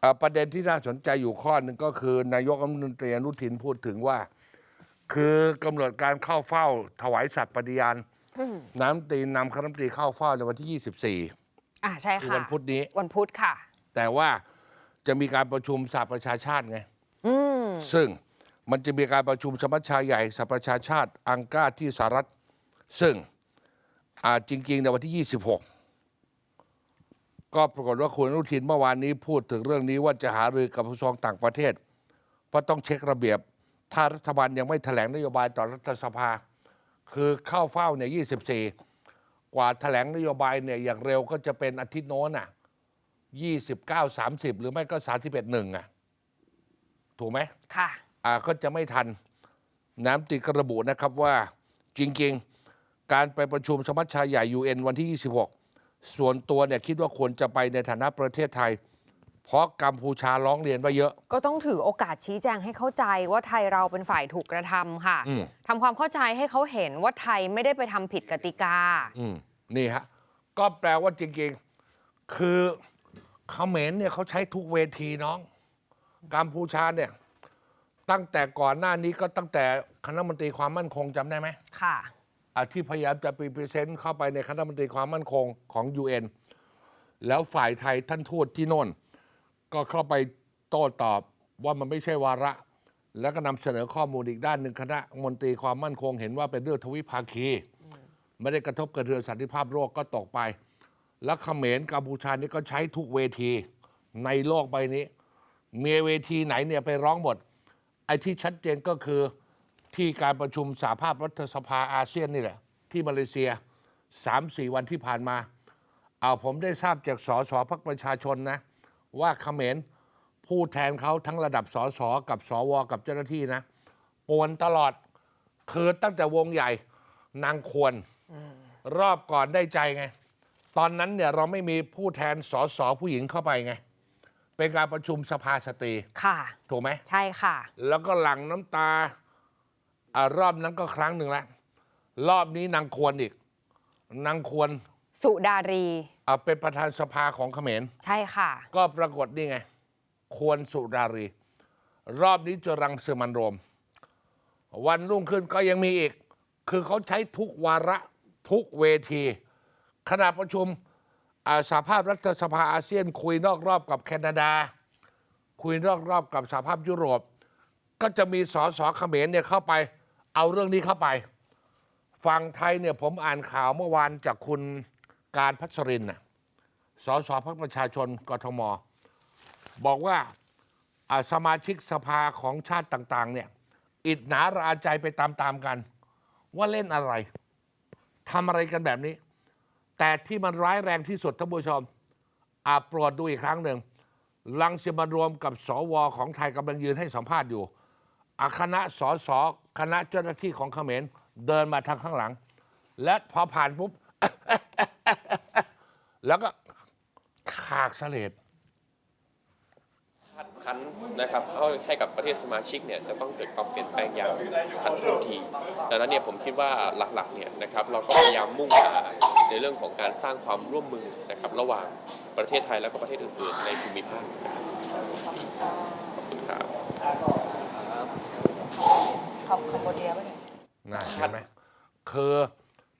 เอ่อประเด็นที่น่าสนใจอยู่ข้อหนึ่งก็คือ นายกรัฐมนตรีอนุทินพูดถึงว่า คือกำหนดการเข้าเฝ้า ถวายสัตย์ปฏิญาณน้ำตรีนำคณะรัฐมนตรีเข้าเฝ้าในวันที่ 24อ่าใช่คือค่ะวันพุธนี้ วันพุธค่ะ แต่ว่าจะมีการประชุมสหประชาชาติไงอืมซึ่งมันจะมีการประชุมสมัชชาใหญ่สหประชาชาติ อังกาที่สหรัฐ ซึ่งอ่าจริงๆในวันที่ 26 ก็ปรากฏว่าคุณอนุทินเมื่อวานนี้พูดถึงเรื่องนี้ว่าจะหารือกับผู้ชองต่างประเทศ เพราะต้องเช็คระเบียบ ถ้ารัฐบาลยังไม่แถลงนโยบายต่อรัฐสภา คือเข้าเฝ้าเนี่ย24 กว่าแถลงนโยบายเนี่ยอย่างเร็วก็จะเป็นอาทิตย์โน้นอะ29 30 หรือไม่ก็ 31หนึ่งอะถูกไหมค่ะอ่าก็จะไม่ทันน้ำติดกระบุนะครับว่าจริง ๆ การไปประชุมสมัชชาใหญ่ UN วันที่ 26 ส่วนตัวเนี่ยคิดว่าควรจะไปในฐานะประเทศไทย เพราะกัมพูชาร้องเรียนว่าเยอะ ก็ต้องถือโอกาสชี้แจงให้เข้าใจว่าไทยเราเป็นฝ่ายถูกกระทำค่ะอืม ทำความเข้าใจให้เขาเห็นว่าไทยไม่ได้ไปทำผิดกติกา อืมนี่ฮะ ก็แปลว่าจริงๆ คือเขมรเนี่ยเขาใช้ทุกเวทีน้อง กัมพูชาเนี่ย ตั้งแต่ก่อนหน้านี้ก็ตั้งแต่คณะมนตรีความมั่นคงจำได้ไหม ค่ะอะ ที่พยายามจะไปพรีเซนต์เข้าไปในคณะมนตรีความมั่นคงของ UN แล้วฝ่ายไทยท่านทูตที่โน่น ก็เข้าไปโต้ตอบว่ามันไม่ใช่วาระ แล้วก็นำเสนอข้อมูลอีกด้านหนึ่งคณะมนตรีความมั่นคงเห็นว่าเป็นเรื่องทวิภาคี ไม่ได้กระทบกระเทือนสันติภาพโลกก็ตกไป แล้วเขมรกัมพูชานี่ก็ใช้ทุกเวทีในโลกใบนี้ มีเวทีไหนเนี่ยไปร้องหมดไอ้ที่ชัดเจนก็คือ ที่การประชุมสหภาพรัฐสภาอาเซียนนี่แหละ ที่มาเลเซีย3-4วันที่ผ่านมา เอาผมได้ทราบจากสสพักประชาชนนะ ว่าเขมรผู้แทนเขาทั้งระดับสสกับสวกับเจ้าหน้าที่นะปวนตลอดคือตั้งแต่วงใหญ่นางควรรอบก่อนได้ใจไง ตอนนั้นเนี่ยเราไม่มีผู้แทนสสผู้หญิงเข้าไปไง เป็นการประชุมสภาสตรีค่ะ ถูกไหมใช่ค่ะ แล้วก็หลั่งน้ำตา อารอบนั้นก็ครั้งหนึ่งแล้วรอบนี้นางควรอีกนางควรสุดารีอะเป็นประธานสภาของเขมร ใช่ค่ะ ก็ปรากฏนี่ไง ควรสุรารี รอบนี้จะรังสือมันโรม วันรุ่งขึ้นก็ยังมีอีก คือเขาใช้ทุกวาระทุกเวที ขณะประชุมอ่าสหภาพรัฐสภาอาเซียน คุยนอกรอบกับแคนาดา คุยนอกรอบกับสหภาพยุโรป ก็จะมีสสเขมรเนี่ยเข้าไป เอาเรื่องนี้เข้าไปฝั่งไทยเนี่ยผมอ่านข่าวเมื่อวานจากคุณการพัชรินน่ะสสพรรคประชาชนกทม บอกว่าสมาชิกสภาของชาติต่าง ๆ เนี่ยอิดหนาราใจไปตาม ๆ กัน ว่าเล่นอะไรทำอะไรกันแบบนี้ แต่ที่มันร้ายแรงที่สุดท่านผู้ชมอาโปรดดูอีกครั้งหนึ่งลังสิมารวมกับสวของไทยกำลังยืนให้สัมภาษณ์อยู่ อาคณะสสคณะเจ้าหน้าที่ของเขมรเดินมาทางข้างหลัง และพอผ่านปุ๊บ แล้วก็ขากเสลดขัดขันนะครับเข้าให้กับประเทศสมาชิกเนี่ยจะต้องเกิดความเปลี่ยนแปลงอย่างทันท่วงทีดังนั้นเนี่ยผมคิดว่าหลักๆเนี่ยนะครับเราก็พยายามมุ่งหาในเรื่องของการสร้างความร่วมมือนะครับระหว่างประเทศไทยแล้วก็ประเทศอื่นๆ ในภูมิภาคนะครับขอบคุณครับ ขอบคัมโบเดียป่ะเนี่ยนะเห็นไหมคือ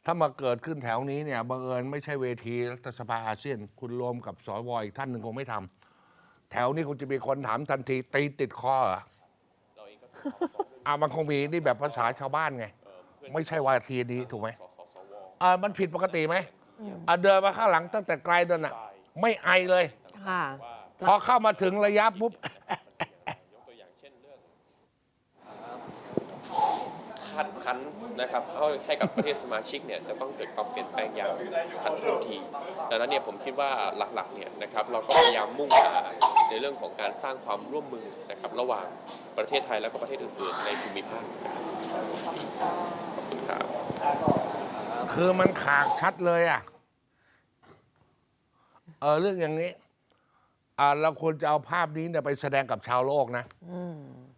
ถ้ามาเกิดขึ้นแถวนี้เนี่ยบังเอิญไม่ใช่เวทีรัฐสภาอาเซียน คุณรวมกับสวอีกท่านหนึ่งคงไม่ทำแถวนี้คงจะมีคนถามทันที ตีติดคอเหรออ่ามันคงมีนี่แบบภาษาชาวบ้านไง ไม่ใช่วาทีนี้ถูกไหมอ่ามันผิดปกติไหมอ่าเดินมาข้างหลังตั้งแต่ไกลเดินอะ ไม่ไอเลยค่ะพอเข้ามาถึงระยะปุ๊บ ยกตัวอย่างเช่นเรื่อง ขัดขันนะครับเข้าให้กับประเทศสมาชิกเนี่ยจะต้องเกิดความเปลี่ยนแปลงอย่างทันท่วงทีดังนั้นเนี่ยผมคิดว่าหลักๆเนี่ยนะครับเราก็พยายามมุ่งหาในเรื่องของการสร้างความร่วมมือนะครับระหว่างประเทศไทยแล้วก็ประเทศอื่นๆในภูมิภาคนะครับขอบคุณครับคือมันขากชัดเลยอะเออเรื่องอย่างนี้อ่าเราควรจะเอาภาพนี้เนี่ยไปแสดงกับชาวโลกนะ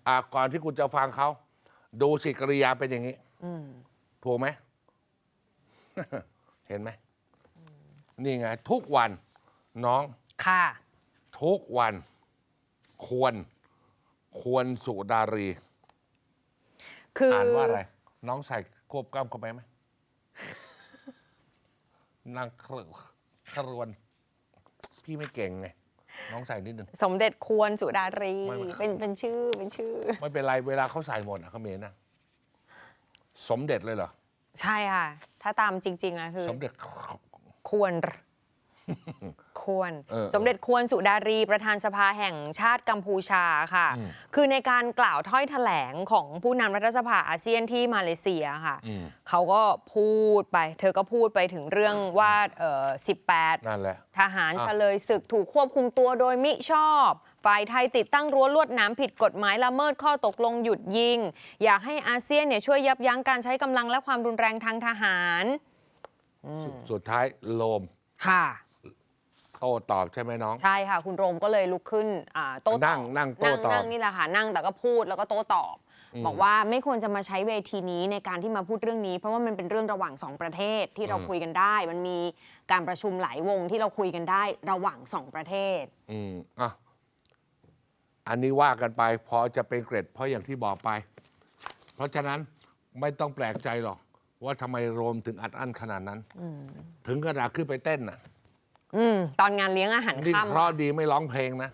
อ่าก่อนที่คุณจะฟังเขา ดูสิกริยาเป็นอย่างนี้ถูกไหม เห็นไหม นี่ไง ทุกวันน้อง ค่ะ ทุกวัน ควร ควรสุดารี คืออ่าอนว่าอะไร น้องใส่ควบกล้ามเข้าไปไหมนางครครวน พี่ไม่เก่งไง น้องใส่นิดนึง สมเด็จควรสุดารี ไม่ไม่ เป็นเป็นชื่อเป็นชื่อ ไม่เป็นไรเวลาเขาใส่หมดอะเขาเมนนะสมเด็จเลยเหรอ ใช่ค่ะ ถ้าตามจริงๆนะคือ สมเด็จ ควร ควรเออสมเด็จควรสุดารีประธานสภาแห่งชาติกัมพูชาค่ะอืมคือในการกล่าวถ้อยแถลงของผู้นำรัฐสภาอาเซียนที่มาเลเซียค่ะอืมเขาก็พูดไป เธอก็พูดไปถึงเรื่องว่าเอ่อ18นั่นแหละทหารอะเฉลยศึกถูกควบคุมตัวโดยมิชอบฝ่ายไทยติดตั้งรั้วลวดหน้ำผิดกฎหมายละเมิดข้อตกลงหยุดยิง อยากให้อาเซียนเนี่ยช่วยยับยั้งการใช้กำลังและความรุนแรงทางทหาร สุดสุดท้ายโลมค่ะ โต้ตอบใช่ไหมน้อง ใช่ค่ะ คุณโรมก็เลยลุกขึ้นอ่าโต้ตอบนั่งนั่งโต้ตอบนั่งนี่แหละค่ะนั่งแต่ก็พูดแล้วก็โต้ตอบ บอกว่าไม่ควรจะมาใช้เวทีนี้ในการที่มาพูดเรื่องนี้ เพราะว่ามันเป็นเรื่องระหว่างสองประเทศที่เราคุยกันได้ มันมีการประชุมหลายวงที่เราคุยกันได้ระหว่างสองประเทศ อืมอะอันนี้ว่ากันไปพอจะเป็นเกร็ดเพราะอย่างที่บอกไป เพราะฉะนั้นไม่ต้องแปลกใจหรอก ว่าทำไมโรมถึงอัดอั้นขนาดนั้น ถึงกระดาษขึ้นไปเต้นน่ะ อืมตอนงานเลี้ยงอาหารนี่ค่ำเคราะห์ดีไม่ร้องเพลงนะ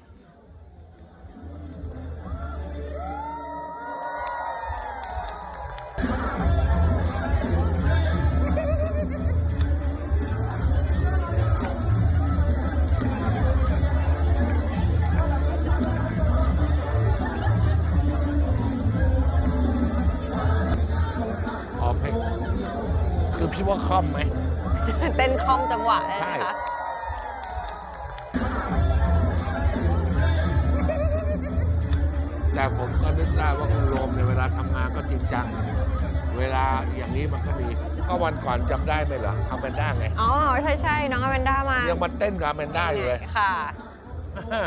ออกเพลง คือพี่ว่าคล่อมไหมเต้นคล่อมจังหวะเลยใช่ นะคะ แต่ผมก็นึกได้ว่าคุณโรมในยเวลาทำงานก็จริงจัง เวลาอย่างนี้มันก็มี ก็วันก่อนจำได้ไหมเหรอเอาเป็นด้าไง อ๋อ ใช่ใช่น้องอแมนด้ามา ยังมาเต้นกับอแมนด้าอยู่เลย ค่ะอ่า